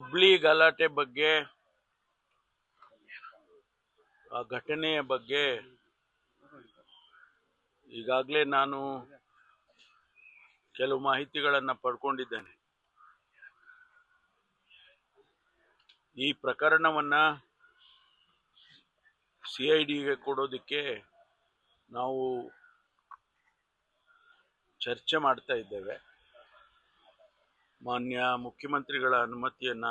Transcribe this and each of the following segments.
ಹುಬ್ಳಿ ಗಲಾಟೆ ಬಗ್ಗೆ, ಆ ಘಟನೆಯ ಬಗ್ಗೆ ಈಗಾಗಲೇ ನಾನು ಕೆಲವು ಮಾಹಿತಿಗಳನ್ನು ಪಡ್ಕೊಂಡಿದ್ದೇನೆ. ಈ ಪ್ರಕರಣವನ್ನ ಸಿ ಐ ಡಿಗೆ ಕೊಡೋದಕ್ಕೆ ನಾವು ಚರ್ಚೆ ಮಾಡ್ತಾ ಇದ್ದೇವೆ. ಮಾನ್ಯ ಮುಖ್ಯಮಂತ್ರಿಗಳ ಅನುಮತಿಯನ್ನ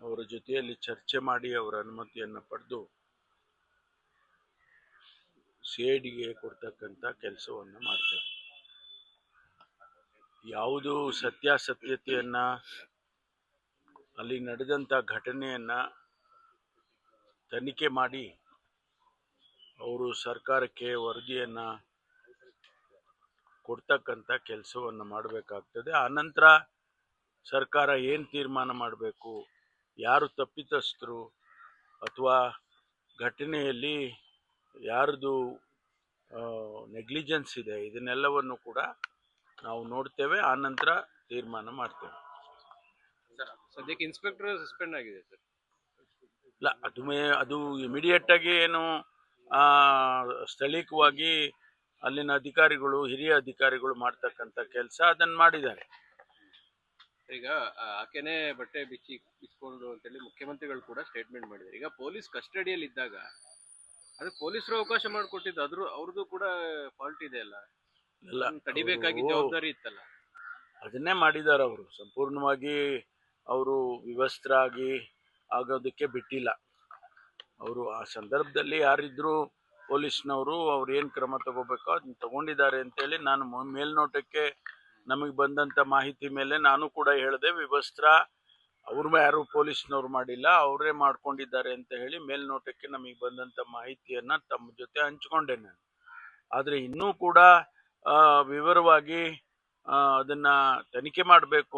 ಅವರ ಜೊತೆಯಲ್ಲಿ ಚರ್ಚೆ ಮಾಡಿ ಅವರ ಅನುಮತಿಯನ್ನು ಪಡೆದು ಸೇಡಿಗೆ ಡಿಗೆ ಕೊಡ್ತಕ್ಕಂಥ ಕೆಲಸವನ್ನು ಮಾಡ್ತೇವೆ. ಯಾವುದು ಸತ್ಯಾಸತ್ಯತೆಯನ್ನು, ಅಲ್ಲಿ ನಡೆದಂಥ ಘಟನೆಯನ್ನ ತನಿಖೆ ಮಾಡಿ ಅವರು ಸರ್ಕಾರಕ್ಕೆ ವರದಿಯನ್ನ ಕೊಡ್ತಕ್ಕಂಥ ಕೆಲಸವನ್ನು ಮಾಡಬೇಕಾಗ್ತದೆ. ಆನಂತರ ಸರ್ಕಾರ ಏನು ತೀರ್ಮಾನ ಮಾಡಬೇಕು ಯಾರು ತಪ್ಪಿತಸ್ಥರು ಅಥವಾ ಘಟನೆಯಲ್ಲಿ ಯಾರದು ನೆಗ್ಲಿಜೆನ್ಸ್ ಇದೆ ಇದನ್ನೆಲ್ಲವನ್ನು ಕೂಡ ನಾವು ನೋಡ್ತೇವೆ. ಆನಂತರ ತೀರ್ಮಾನ ಮಾಡ್ತೇವೆ. ಸರ್ ಸದ್ಯಕ್ಕೆ ಇನ್ಸ್ಪೆಕ್ಟರ್ ಸಸ್ಪೆಂಡ್ ಆಗಿದೆ ಸರ್. ಇಲ್ಲ ಅದು ಮೇ ಅದು ಇಮಿಡಿಯೇಟಾಗಿ ಏನು ಸ್ಥಳೀಯವಾಗಿ ಅಲ್ಲಿನ ಅಧಿಕಾರಿಗಳು ಹಿರಿಯ ಅಧಿಕಾರಿಗಳು ಮಾಡ್ತಕ್ಕಂಥ ಕೆಲಸ ಅದನ್ನ ಮಾಡಿದ್ದಾರೆ. ಈಗ ಆಕೆನೆ ಬಟ್ಟೆ ಬಿಚ್ಚಿ ಬಿಚ್ಕೊಂಡು ಅಂತೇಳಿ ಮುಖ್ಯಮಂತ್ರಿಗಳು ಕೂಡ ಸ್ಟೇಟ್ಮೆಂಟ್ ಮಾಡಿದ್ದಾರೆ. ಈಗ ಪೊಲೀಸ್ ಕಸ್ಟಡಿಯಲ್ಲಿ ಇದ್ದಾಗ ಅದು ಪೊಲೀಸರು ಅವಕಾಶ ಮಾಡಿಕೊಟ್ಟಿದ್ದು ಅದ್ರ ಅವ್ರದ್ದು ಕೂಡ ಫಾಲ್ಟ್ ಇದೆ ಅಲ್ಲ? ಎಲ್ಲ ತಡಿಬೇಕಾಗಿ ಜವಾಬ್ದಾರಿ ಇತ್ತಲ್ಲ? ಅದನ್ನೇ ಮಾಡಿದ್ದಾರೆ ಅವರು. ಸಂಪೂರ್ಣವಾಗಿ ಅವರು ವಿವಸ್ತ್ರರಾಗಿ ಆಗೋದಕ್ಕೆ ಬಿಟ್ಟಿಲ್ಲ. ಅವರು ಆ ಸಂದರ್ಭದಲ್ಲಿ ಯಾರಿದ್ರು ಪೊಲೀಸ್ನವರು ಅವ್ರು ಏನು ಕ್ರಮ ತಗೋಬೇಕೋ ಅದನ್ನ ತಗೊಂಡಿದ್ದಾರೆ ಅಂತೇಳಿ ನಾನು ಮೊ- ಮೇಲ್ನೋಟಕ್ಕೆ ನಮಗೆ ಬಂದಂಥ ಮಾಹಿತಿ ಮೇಲೆ ನಾನು ಕೂಡ ಹೇಳಿದೆ, ವಿವಸ್ತ್ರ ಅವ್ರು ಯಾರು ಪೊಲೀಸ್ನವ್ರು ಮಾಡಿಲ್ಲ, ಅವರೇ ಮಾಡ್ಕೊಂಡಿದ್ದಾರೆ ಅಂತ ಹೇಳಿ ಮೇಲ್ನೋಟಕ್ಕೆ ನಮಗೆ ಬಂದಂಥ ಮಾಹಿತಿಯನ್ನ ತಮ್ಮ ಜೊತೆ ಹಂಚ್ಕೊಂಡೆ ನಾನು. ಆದರೆ ಇನ್ನೂ ಕೂಡ ವಿವರವಾಗಿ ಅದನ್ನ ತನಿಖೆ ಮಾಡಬೇಕು